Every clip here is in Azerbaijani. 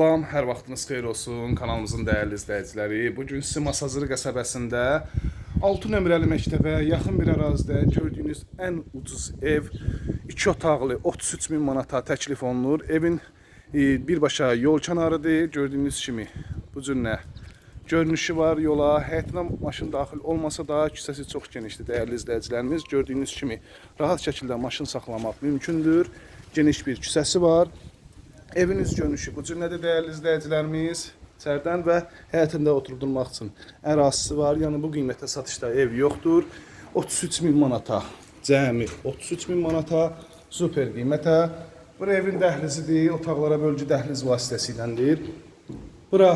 Salam, hər vaxtınız xeyir olsun kanalımızın dəyərli izləyiciləri. Bu gün Simas Hazırı qəsəbəsində 6 nömrəli məktəbə yaxın bir ərazidə gördüyünüz ən ucuz ev 2 otaqlı 33 min manata təklif olunur. Evin e, birbaşa yol kənarıdır. Gördüyünüz kimi bu cür nə görünüşü var yola. Həyətinə maşın daxil olmasa da küçəsi çox genişdir dəyərli izləyicilərimiz. Gördüyünüz kimi rahat şəkildə maşın saxlamaq mümkündür. Geniş bir küçəsi var. Evin üz görünüşü bu cümlədə dəyərli izləyicilərimiz içərdən və həyətində oturdurmaq üçün ərazisi var. Yəni bu qiymətə satışda ev yoxdur. 33 min manata, cəmi 33 min manata super qiymətə. Bura evin dəhlizidir, otaqlara bölgü dəhliz vasitəsiyləndir. Bura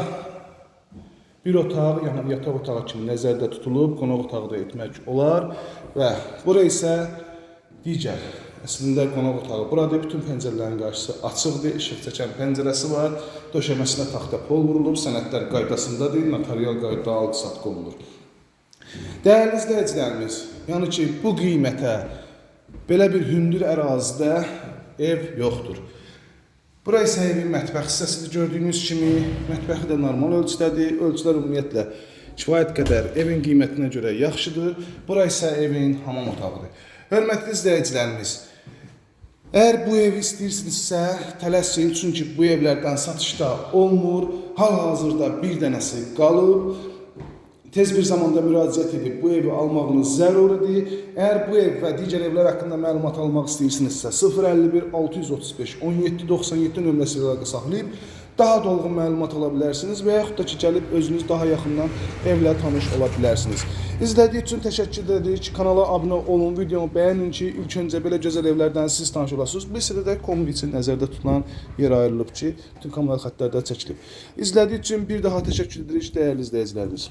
bir otaq, yəni yataq otağı kimi nəzərdə tutulub, qonaq otağı da etmək olar və bura isə digər əslində qonaq otağı. Burada bütün pəncərələrin qarşısı açıqdır, işıq çəkən pəncərəsi var. Döşəməsinə taxta pol vurulub, sənədlər qaydasındadır, notarial qaydada alqı-satqı olunur. Dəyərli izləyicilərimiz, yəni ki, bu qiymətə belə bir hündür ərazidə ev yoxdur. Bura isə evin mətbəx hissəsidir. Gördüyünüz kimi mətbəxi də normal ölçüdədir. Ölçülər ümumiyyətlə kifayət qədər evin qiymətinə görə yaxşıdır. Bura isə evin hamam otağıdır. Hörmətli izləyicilərimiz, Əgər bu evi istəyirsinizsə, tələsin, çünki bu evlərdən satışda olmur. Hal-hazırda bir dənəsi qalıb. Tez bir zamanda müraciət edib bu evi almağınız zəruridir. Əgər bu ev və digər evlər haqqında məlumat almaq istəyirsinizsə, 051 635 17 97 nömrəsi ilə əlaqə saxlayıb daha dolğun məlumat ala bilərsiniz və yaxud da ki, gəlib özünüz daha yaxından evlə tanış ola bilərsiniz. İzlədiyi üçün təşəkkür edirik. Kanala abunə olun, videomu bəyənin ki, ilk öncə belə gözəl evlərdən siz tanış olasınız. Bir sırada da kombi üçün nəzərdə tutulan yer ayrılıb ki, bütün kamera xəttlərdə çəkilib. İzlədiyi üçün bir daha təşəkkür edirik dəyərli izləyicilərimiz.